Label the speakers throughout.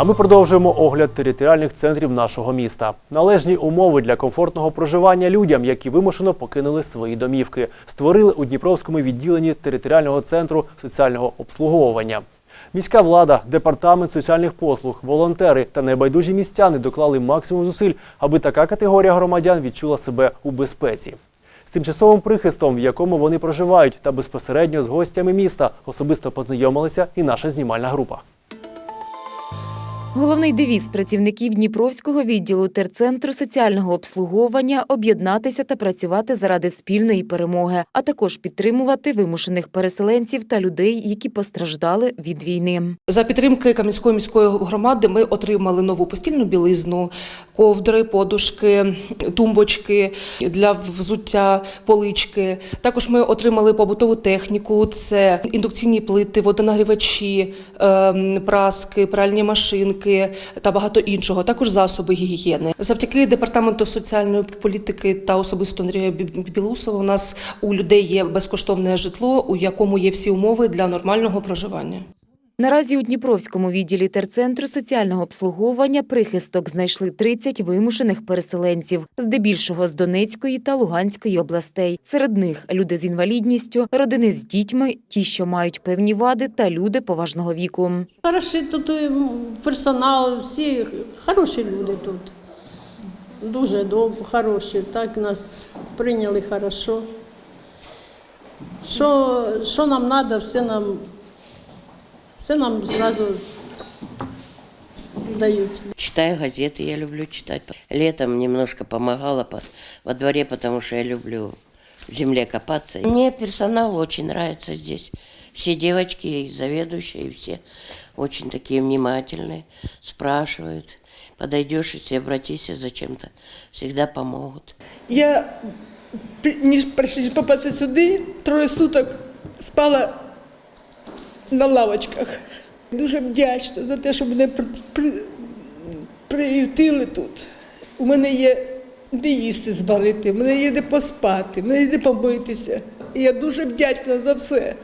Speaker 1: А ми продовжуємо огляд територіальних центрів нашого міста. Належні умови для комфортного проживання людям, які вимушено покинули свої домівки, створили у Дніпровському відділенні територіального центру соціального обслуговування. Міська влада, департамент соціальних послуг, волонтери та небайдужі містяни доклали максимум зусиль, аби така категорія громадян відчула себе у безпеці. З тимчасовим прихистом, в якому вони проживають, та безпосередньо з гостями міста особисто познайомилася і наша знімальна група.
Speaker 2: Головний девіз працівників Дніпровського відділу терцентру соціального обслуговування об'єднатися та працювати заради спільної перемоги, а також підтримувати вимушених переселенців та людей, які постраждали від війни.
Speaker 3: За підтримки Кам'янської міської громади ми отримали нову постільну білизну, ковдри, подушки, тумбочки для взуття, полички. Також ми отримали побутову техніку: це індукційні плити, водонагрівачі, ем, праски, пральні машинки та багато іншого. Також засоби гігієни. Завдяки департаменту соціальної політики та особисто Андрія Бі- Білусова у нас у людей є безкоштовне житло, у якому є всі умови для нормального проживання.
Speaker 2: Наразі у Дніпровському відділі терцентру соціального обслуговування прихисток знайшли 30 вимушених переселенців, здебільшого з Донецької та Луганської областей. Серед них люди з інвалідністю, родини з дітьми, ті, що мають певні вади, та люди поважного віку.
Speaker 4: Хороший тут персонал, всі хороші люди тут. Дуже добре, хороші. Так нас прийняли хорошо. Що, що нам треба, все нам, все нам зразу дають.
Speaker 5: Читаю газеты, я люблю читать. Летом немножко помогала по- во дворе, потому что я люблю в земле копаться. Мне персонал очень нравится здесь. Все девочки, и заведующие, и все очень такие внимательные, спрашивают. Подойдешь, если обратись зачем-то, всегда помогут.
Speaker 6: Я, ніж прийшли попасти сюди, троє суток спала на лавочках. Дуже вдячна за те, що мене при, при, приютили тут. У мене є де їсти зварити, у мене є де поспати, у мене є де побитися. І я дуже вдячна за все.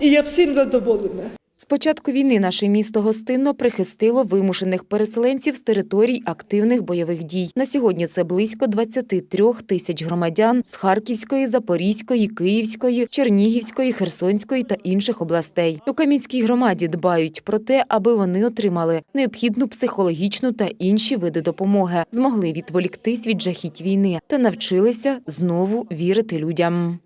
Speaker 6: І я всім задоволена.
Speaker 2: Початку війни наше місто гостинно прихистило вимушених переселенців з територій активних бойових дій. На сьогодні це близько 23 тисяч громадян з Харківської, Запорізької, Київської, Чернігівської, Херсонської та інших областей. У Кам'янській громаді дбають про те, аби вони отримали необхідну психологічну та інші види допомоги, змогли відволіктись від жахіть війни та навчилися знову вірити людям.